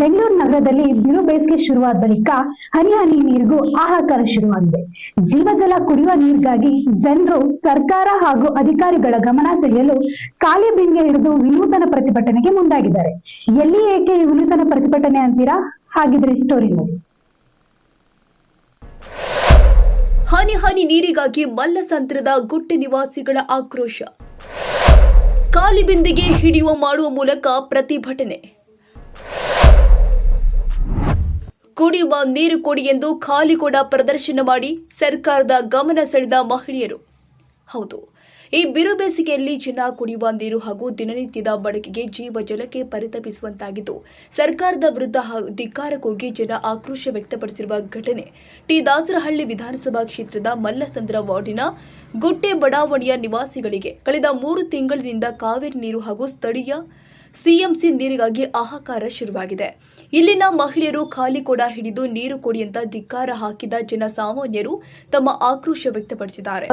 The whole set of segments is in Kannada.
ಬೆಂಗಳೂರು ನಗರದಲ್ಲಿ ಬಿರು ಬೇಸಿಗೆ ಶುರುವಾದ ಬಳಿಕ ಹನಿ ಹನಿ ನೀರಿಗೂ ಹಾಹಾಕಾರ ಶುರುವಾಗಿದೆ. ಜೀವಜಲ ಕುಡಿಯುವ ನೀರಿಗಾಗಿ ಜನರು ಸರ್ಕಾರ ಹಾಗೂ ಅಧಿಕಾರಿಗಳ ಗಮನ ಸೆಳೆಯಲು ಖಾಲಿ ಬಿಂಗೆ ಹಿಡಿದು ವಿನೂತನ ಪ್ರತಿಭಟನೆಗೆ ಮುಂದಾಗಿದ್ದಾರೆ. ಎಲ್ಲಿ ಏಕೆ ವಿನೂತನ ಪ್ರತಿಭಟನೆ ಅಂತೀರಾ? ಹಾಗಿದ್ರೆ ಸ್ಟೋರಿ ನೋಡಿ. ಹನಿ ಹನಿ ನೀರಿಗಾಗಿ ಮಲ್ಲಸಂತ್ರದ ಗುಟ್ಟೆ ನಿವಾಸಿಗಳ ಆಕ್ರೋಶ. ಕಾಲಿಬಿಂದಿಗೆ ಹಿಡಿಯುವ ಮಾಡುವ ಮೂಲಕ ಪ್ರತಿಭಟನೆ. ಕುಡಿಯುವ ನೀರು ಕೊಡಿ ಎಂದು ಖಾಲಿ ಕೊಡ ಪ್ರದರ್ಶನ ಮಾಡಿ ಸರ್ಕಾರದ ಗಮನ ಸೆಳೆದ ಮಹಿಳೆಯರು. ಹೌದು, ಈ ಬಿರುಬೇಸಿಗೆಯಲ್ಲಿ ಜನ ಕುಡಿಯುವ ನೀರು ಹಾಗೂ ದಿನನಿತ್ಯದ ಬಳಕೆಗೆ ಜೀವ ಜಲಕ್ಕೆ ಪರಿತಪಿಸುವಂತಾಗಿದ್ದು, ಸರ್ಕಾರದ ವಿರುದ್ಧ ಧಿಕ್ಕಾರಕ್ಕೋಗಿ ಜನ ಆಕ್ರೋಶ ವ್ಯಕ್ತಪಡಿಸಿರುವ ಘಟನೆ. ಟಿ. ದಾಸರಹಳ್ಳಿ ವಿಧಾನಸಭಾ ಕ್ಷೇತ್ರದ ಮಲ್ಲಸಂದ್ರ ವಾರ್ಡಿನ ಗುಟ್ಟೆ ಬಡಾವಣೆಯ ನಿವಾಸಿಗಳಿಗೆ ಕಳೆದ ಮೂರು ತಿಂಗಳಿನಿಂದ ಕಾವೇರಿ ನೀರು ಹಾಗೂ ಸ್ಥಳೀಯ ಸಿಎಂಸಿ ನೀರಿಗಾಗಿ ಹಾಹಾಕಾರ ಶುರುವಾಗಿದೆ. ಇಲ್ಲಿನ ಮಹಿಳೆಯರು ಖಾಲಿ ಕೊಡ ಹಿಡಿದು ನೀರು ಕೊಡಿ ಅಂತ ಧಿಕ್ಕಾರ ಹಾಕಿದ ಜನಸಾಮಾನ್ಯರು ತಮ್ಮ ಆಕ್ರೋಶ ವ್ಯಕ್ತಪಡಿಸಿದ್ದಾರೆ.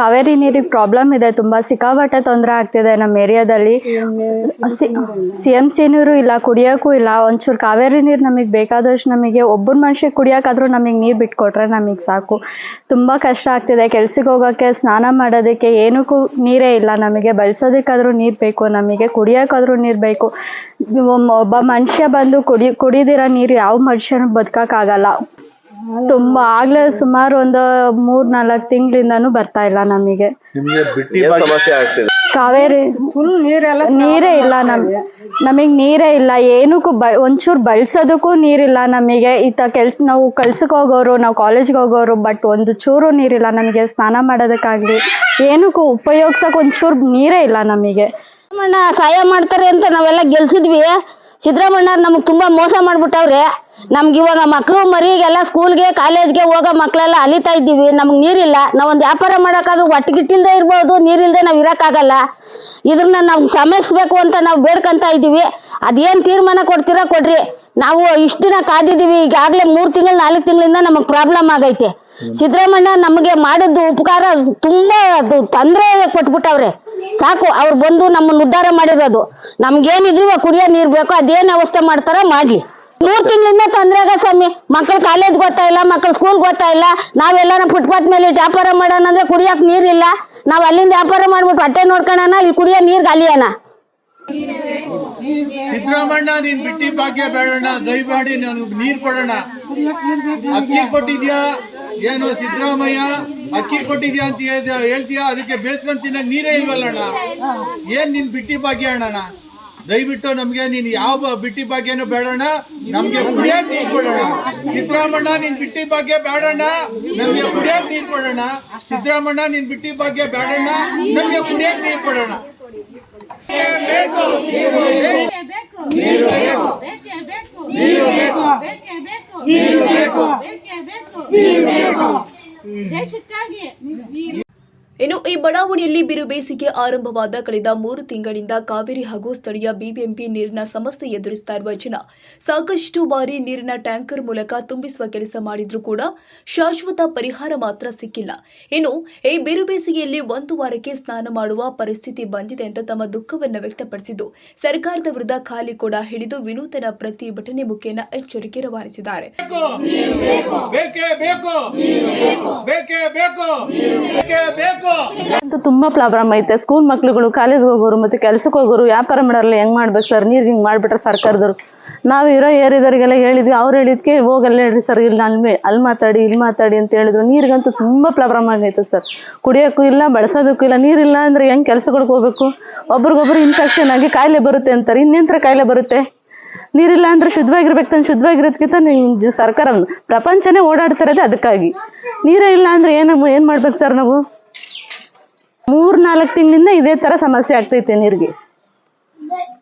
ಕಾವೇರಿ ನೀರಿಗೆ ಪ್ರಾಬ್ಲಮ್ ಇದೆ. ತುಂಬಾ ಸಿಕ್ಕಾಪಟ್ಟೆ ತೊಂದರೆ ಆಗ್ತಿದೆ ನಮ್ಮ ಏರಿಯಾದಲ್ಲಿ. ಸಿಎಂಸಿ ನೀರು ಇಲ್ಲ, ಕುಡಿಯೋಕ್ಕೂ ಇಲ್ಲ. ಒಂಚೂರು ಕಾವೇರಿ ನೀರು ನಮಗೆ ಬೇಕಾದಷ್ಟು ನಮಗೆ ಒಬ್ಬರು ಮನುಷ್ಯ ಕುಡಿಯೋಕ್ಕಾದ್ರೂ ನಮಗೆ ನೀರು ಬಿಟ್ಕೊಟ್ರೆ ನಮಗೆ ಸಾಕು. ತುಂಬಾ ಕಷ್ಟ ಆಗ್ತಿದೆ. ಕೆಲ್ಸಕ್ಕೆ ಹೋಗೋಕ್ಕೆ, ಸ್ನಾನ ಮಾಡೋದಕ್ಕೆ, ಏನಕ್ಕೂ ನೀರೇ ಇಲ್ಲ. ನಮಗೆ ಬಳಸೋದಕ್ಕಾದ್ರೂ ನೀರು ಬೇಕು. ನಮಗೆ ಕುಡಿಯೋಕ್ಕಾದ್ರೂ ನೀರು ಬೇಕು ಒಮ್ಮ- ಒಬ್ಬ ಮನುಷ್ಯ ಬಂದು ಕುಡಿ ಕುಡಿದಿರೋ ನೀರು ಯಾವ ಮನುಷ್ಯನೂ ಆಗಲ್ಲ ತುಂಬಾ ಆಗ್ಲೇ ಸುಮಾರು ಒಂದು ಮೂರ್ ನಾಲ್ಕ್ ತಿಂಗಳಿಂದಾನು ಬರ್ತಾ ಇಲ್ಲ ನಮಗೆ. ನಿಮ್ಗೆ ಬಿಟ್ಟಿ ಸಮಸ್ಯೆ ಆಗ್ತಿದೆ? ಕಾವೇರಿ ನೀರೇ ಇಲ್ಲ ನಮ್ ನಮಗೆ ನೀರೇ ಇಲ್ಲ. ಏನಕ್ಕೂ ಬ ಒಂಚೂರು ಬಳಸೋದಕ್ಕೂ ನೀರಿಲ್ಲ ನಮಗೆ. ಈತ ಕೆಲ್ಸ ನಾವು ಕೆಲ್ಸಕ್ಕೆ ಹೋಗೋರು ನಾವು ಕಾಲೇಜ್ಗೆ ಹೋಗೋರು ಬಟ್ ಒಂದು ಚೂರು ನೀರಿಲ್ಲ ನಮಗೆ. ಸ್ನಾನ ಮಾಡೋದಕ್ಕಾಗ್ಲಿ. ಏನಕ್ಕೂ ಉಪಯೋಗ್ಸಕ್ ಒಂಚೂರು ನೀರೇ ಇಲ್ಲ ನಮಗೆ. ಸಿದ್ದರಾಮಣ್ಣ ಸಹಾಯ ಮಾಡ್ತಾರೆ ಅಂತ ನಾವೆಲ್ಲ ಗೆಲ್ಸಿದ್ವಿ. ಸಿದ್ದರಾಮಣ್ಣ ನಮ್ಗೆ ತುಂಬಾ ಮೋಸ ಮಾಡ್ಬಿಟ್ಟವ್ರೆ. ನಮ್ಗೆ ಇವಾಗ ಮಕ್ಕಳು ಮರಿಗೆಲ್ಲ ಸ್ಕೂಲ್ಗೆ, ಕಾಲೇಜ್ಗೆ ಹೋಗೋ ಮಕ್ಕಳೆಲ್ಲ ಅಲಿತಾ ಇದ್ದೀವಿ. ನಮ್ಗೆ ನೀರಿಲ್ಲ. ನಾವೊಂದು ವ್ಯಾಪಾರ ಮಾಡೋಕ್ಕಾದ್ರೂ ಒಟ್ಟಿಗಿಟ್ಟಿಲ್ಲದೆ ಇರ್ಬೋದು. ನೀರಿಲ್ಲದೆ ನಾವು ಇರೋಕ್ಕಾಗಲ್ಲ. ಇದನ್ನ ನಾವು ಸಮಯಿಸ್ಬೇಕು ಅಂತ ನಾವು ಬೇಡ್ಕೊಂತ ಇದ್ದೀವಿ. ಅದೇನು ತೀರ್ಮಾನ ಕೊಡ್ತೀರಾ ಕೊಡ್ರಿ. ನಾವು ಇಷ್ಟು ದಿನ ಕಾದಿದ್ದೀವಿ. ಈಗಾಗಲೇ ಮೂರು ತಿಂಗಳು, ನಾಲ್ಕು ತಿಂಗಳಿಂದ ನಮಗೆ ಪ್ರಾಬ್ಲಮ್ ಆಗೈತೆ. ಸಿದ್ದರಾಮಣ್ಣ ನಮಗೆ ಮಾಡಿದ್ದು ಉಪಕಾರ ತುಂಬಾ ಅದು ತೊಂದರೆ ಕೊಟ್ಬಿಟ್ಟವ್ರೆ. ಸಾಕು ಅವ್ರು ಬಂದು ನಮ್ಮನ್ನ ಉದ್ಧಾರ ಮಾಡಿರೋದು. ನಮ್ಗೇನಿದ್ರು ಕುಡಿಯೋ ನೀರ್ ಬೇಕು ಅದೇನು ವ್ಯವಸ್ಥೆ ಮಾಡ್ತಾರ ಮಾಡ್ಲಿ. ಮೂರ್ ತಿಂಗಳಿಂದ ತೊಂದ್ರೆ ಆಗ ಸ್ವಾಮಿ ಮಕ್ಕಳು ಕಾಲೇಜ್ ಗೊತ್ತಾ ಇಲ್ಲ ಮಕ್ಕಳು ಸ್ಕೂಲ್ ಗೊತ್ತಾ ಇಲ್ಲ ನಾವೆಲ್ಲ ಫುಟ್ಪಾತ್ ಮೇಲೆ ವ್ಯಾಪಾರ ಮಾಡೋಣ ಅಂದ್ರೆ ಕುಡಿಯಕ್ ನೀರಿಲ್ಲ ನಾವ್ ಅಲ್ಲಿಂದ ವ್ಯಾಪಾರ ಮಾಡ್ಬಿಟ್ಟು ಹೊಟ್ಟೆ ನೋಡ್ಕೋಣ ಇಲ್ಲಿ ಕುಡಿಯೋ ನೀರ್ ಗಾಲಿಯನ ಸಿದ್ದರಾಮಣ್ಣ ನೀನ್ ಬಿಟ್ಟಿ ಭಾಗ್ಯ ಬೇಡೋಣ ದಯಮಾಡಿ ನೀರ್ ಕೊಡೋಣ. ಅಕ್ಕಿ ಕೊಟ್ಟಿದ್ಯಾ? ಏನು ಸಿದ್ದರಾಮಯ್ಯ, ಅಕ್ಕಿ ಕೊಟ್ಟಿದ್ಯಾ ಅಂತ ಹೇಳ್ತೀಯಾ? ಅದಕ್ಕೆ ಬೇಸ್ಕೊಂಡ್ ತಿನ್ನಕ್ ನೀರೇ ಇಲ್ವಲ್ಲಣ್ಣ ಏನ್ ನಿನ್ ಬಿಟ್ಟಿ ಭಾಗ್ಯ ಅಣ್ಣ ದಯವಿಟ್ಟು ನಮ್ಗೆ ನೀನ್ ಯಾವ ಬಿಟ್ಟಿ ಭಾಗ್ಯನು ಬೇಡಣ್ಣ ನಮ್ಗೆ ಕುಡಿಯಕ್ ನೀರ್ ಕೊಡೋಣ ಸಿದ್ದರಾಮಣ್ಣ, ನಿನ್ ಬಿಟ್ಟಿ ಭಾಗ್ಯ ಬೇಡಣ್ಣ ನಮ್ಗೆ ಕುಡಿಯಕ್ ನೀರ್ ಕೊಡೋಣ ಸಿದ್ದರಾಮಣ್ಣ, ನಿನ್ ಬಿಟ್ಟಿ ಭಾಗ್ಯ ಬೇಡಣ್ಣ ನಮ್ಗೆ ಕುಡಿಯಕ್ ನೀರ್ ಕೊಡೋಣ ಈ ಬಿರುಬೇಸಿಗೆ ಬಿರು ಬೇಸಿಗೆ ಆರಂಭವಾದ ಕಳೆದ ಮೂರು ತಿಂಗಳಿಂದ ಕಾವೇರಿ ಹಾಗೂ ಸ್ಥಳೀಯ ಬಿಬಿಎಂಪಿ ನೀರಿನ ಸಮಸ್ಯೆ ಎದುರಿಸ್ತಾ ಇರುವ ಜನ ಸಾಕಷ್ಟು ಬಾರಿ ನೀರಿನ ಟ್ಯಾಂಕರ್ ಮೂಲಕ ತುಂಬಿಸುವ ಕೆಲಸ ಮಾಡಿದ್ರೂ ಕೂಡ ಶಾಶ್ವತ ಪರಿಹಾರ ಮಾತ್ರ ಸಿಕ್ಕಿಲ್ಲ. ಇನ್ನು ಈ ಬಿರುಬೇಸಿಗೆಯಲ್ಲಿ ಒಂದು ವಾರಕ್ಕೆ ಸ್ನಾನ ಮಾಡುವ ಪರಿಸ್ಥಿತಿ ಬಂದಿದೆ ಅಂತ ತಮ್ಮ ದುಃಖವನ್ನು ವ್ಯಕ್ತಪಡಿಸಿದ್ದು ಸರ್ಕಾರದ ವಿರುದ್ಧ ಖಾಲಿ ಕೂಡ ಹಿಡಿದು ವಿನೂತನ ಪ್ರತಿಭಟನೆ ಮುಖೇನ ಎಚ್ಚರಿಕೆ ರವಾನಿಸಿದ್ದಾರೆ. ಬೇಕೇ. ಬೇಕು ತುಂಬಾ ಪ್ರಾಬ್ಲಮ್ ಐತೆ. ಸ್ಕೂಲ್ ಮಕ್ಳುಗಳು ಕಾಲೇಜ್ಗೆ ಹೋಗೋರು ಮತ್ತೆ ಕೆಲ್ಸಕ್ಕೆ ಹೋಗೋರು ವ್ಯಾಪಾರ ಮಾಡಲ್ಲ ಹೆಂಗ್ ಮಾಡ್ಬೇಕು ಸರ್ ನೀರು ಹಿಂಗೆ ಮಾಡ್ಬಿಟ್ರೆ ಸರ್ಕಾರದವ್ರು. ನಾವು ಇರೋ ಏರಿಯಾದವ್ರಿಗೆಲ್ಲ ಹೇಳಿದ್ವಿ. ಅವ್ರು ಹೇಳಿದ್ಕೆ ಹೋಗಲ್ಲ ಹೇಳ್ರಿ ಸರ್ ಇಲ್ಲಿ ಅಲ್ಲಿ ಅಲ್ಲಿ ಮಾತಾಡಿ ಇಲ್ಲಿ ಮಾತಾಡಿ ಅಂತ ಹೇಳಿದ್ರು. ನೀರಿಗಂತೂ ತುಂಬ ಪ್ರಾಬ್ಲಮ್ ಆಗೈತೆ ಸರ್ ಕುಡಿಯೋಕ್ಕೂ ಇಲ್ಲ, ಬಳಸೋದಕ್ಕೂ ಇಲ್ಲ. ನೀರಿಲ್ಲ ಅಂದ್ರೆ ಹೆಂಗ್ ಕೆಲ್ಸಗಳಿಗೆ ಹೋಗ್ಬೇಕು? ಒಬ್ರಿಗೊಬ್ರು ಇನ್ಫೆಕ್ಷನ್ ಆಗಿ ಕಾಯಿಲೆ ಬರುತ್ತೆ ಅಂತಾರೆ. ಇನ್ನೆಂತ್ರ ಕಾಯಿಲೆ ಬರುತ್ತೆ? ನೀರಿಲ್ಲ ಅಂದ್ರೆ ಶುದ್ಧವಾಗಿರ್ಬೇಕು ತಾನು. ಶುದ್ಧವಾಗಿರೋದಕ್ಕಿಂತ ನೀವು ಸರ್ಕಾರ ಪ್ರಪಂಚನೇ ಓಡಾಡ್ತಿರೋದೇ ಅದಕ್ಕಾಗಿ. ನೀರೇ ಇಲ್ಲ ಅಂದ್ರೆ ಏನು ಏನು ಮಾಡ್ಬೇಕು ಸರ್ ನಾವು? ನಾಲ್ಕು ತಿಂಗಳಿಂದ ಇದೇ ತರ ಸಮಸ್ಯೆ ಆಗ್ತೈತೆ ನೀರಿಗೆ.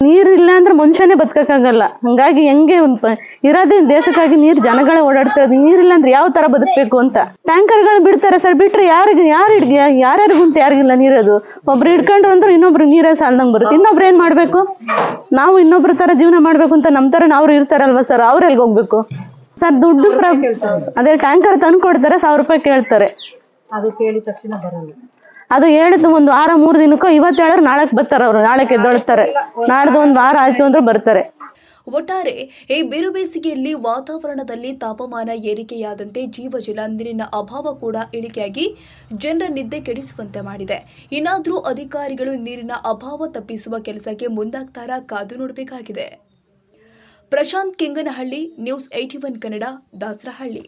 ನೀರು ಇಲ್ಲ ಅಂದ್ರೆ ಮನುಷ್ಯನೇ ಬದುಕಕ್ಕಾಗಲ್ಲ. ಹಂಗಾಗಿ ಹೆಂಗೆ ಒಂದು ಇರೋದೇ ದೇಶಕ್ಕಾಗಿ ನೀರು ಜನಗಳೇ ಓಡಾಡ್ತಾ ಇರೋದು. ನೀರಿಲ್ಲ ಅಂದ್ರೆ ಯಾವ ತರ ಬದುಕಬೇಕು ಅಂತ. ಟ್ಯಾಂಕರ್ಗಳು ಬಿಡ್ತಾರೆ ಸರ್, ಬಿಟ್ರೆ ಯಾರಿಗೆ ಯಾರು ಹಿಡ್ಗೆ ಯಾರ್ಯಾರಿಗೂ ಅಂತ ಯಾರಿಗಿಲ್ಲ ನೀರದು ಒಬ್ರು ಹಿಡ್ಕೊಂಡ್ರು ಅಂದ್ರೆ ಇನ್ನೊಬ್ರು ನೀರೇ ಸಾಲ್ದಂಗ್ ಬರುತ್ತೆ. ಇನ್ನೊಬ್ರು ಏನ್ ಮಾಡ್ಬೇಕು? ನಾವು ಇನ್ನೊಬ್ರ ತರ ಜೀವನ ಮಾಡ್ಬೇಕು ಅಂತ ನಮ್ ತರ ಅವ್ರು ಇರ್ತಾರಲ್ವಾ ಸರ್? ಅವ್ರು ಎಲ್ಲಿಗೆ ಹೋಗ್ಬೇಕು? ಸರ್, ದುಡ್ಡು ಅದೇ ಟ್ಯಾಂಕರ್ ತಂದು ಕೊಡ್ತಾರೆ ಸಾವಿರ ರೂಪಾಯಿ ಕೇಳ್ತಾರೆ. ಅದು ಹೇಳಿದ್ದು ಒಂದು ವಾರ ಮೂರು ದಿನಕ್ಕೂ ಇವತ್ತು ಹೇಳಿದ್ರೆ ನಾಳೆಗೆ ಬರ್ತಾರೆ ಅವರು ನಾಳೆ ಎದ್ದೊಳ್ತಾರೆ ನಾಡ್ದು ಒಂದು ವಾರ ಆಯ್ತು ಅಂದ್ರೆ ಬರ್ತಾರೆ. ಒಟ್ಟಾರೆ ಈ ಬಿರುಬೇಸಿಗೆಯಲ್ಲಿ ವಾತಾವರಣದಲ್ಲಿ ತಾಪಮಾನ ಏರಿಕೆಯಾದಂತೆ ಜೀವಜಲ ನೀರಿನ ಅಭಾವ ಕೂಡ ಇಳಿಕೆಯಾಗಿ ಜನರ ನಿದ್ದೆ ಕೆಡಿಸುವಂತೆ ಮಾಡಿದೆ. ಇನ್ನಾದರೂ ಅಧಿಕಾರಿಗಳು ನೀರಿನ ಅಭಾವ ತಪ್ಪಿಸುವ ಕೆಲಸಕ್ಕೆ ಮುಂದಾಗ್ತಾರ ಕಾದು ನೋಡಬೇಕಾಗಿದೆ. Prashant ಕೆಂಗನಹಳ್ಳಿ news eighty one Kannada Dasarahalli.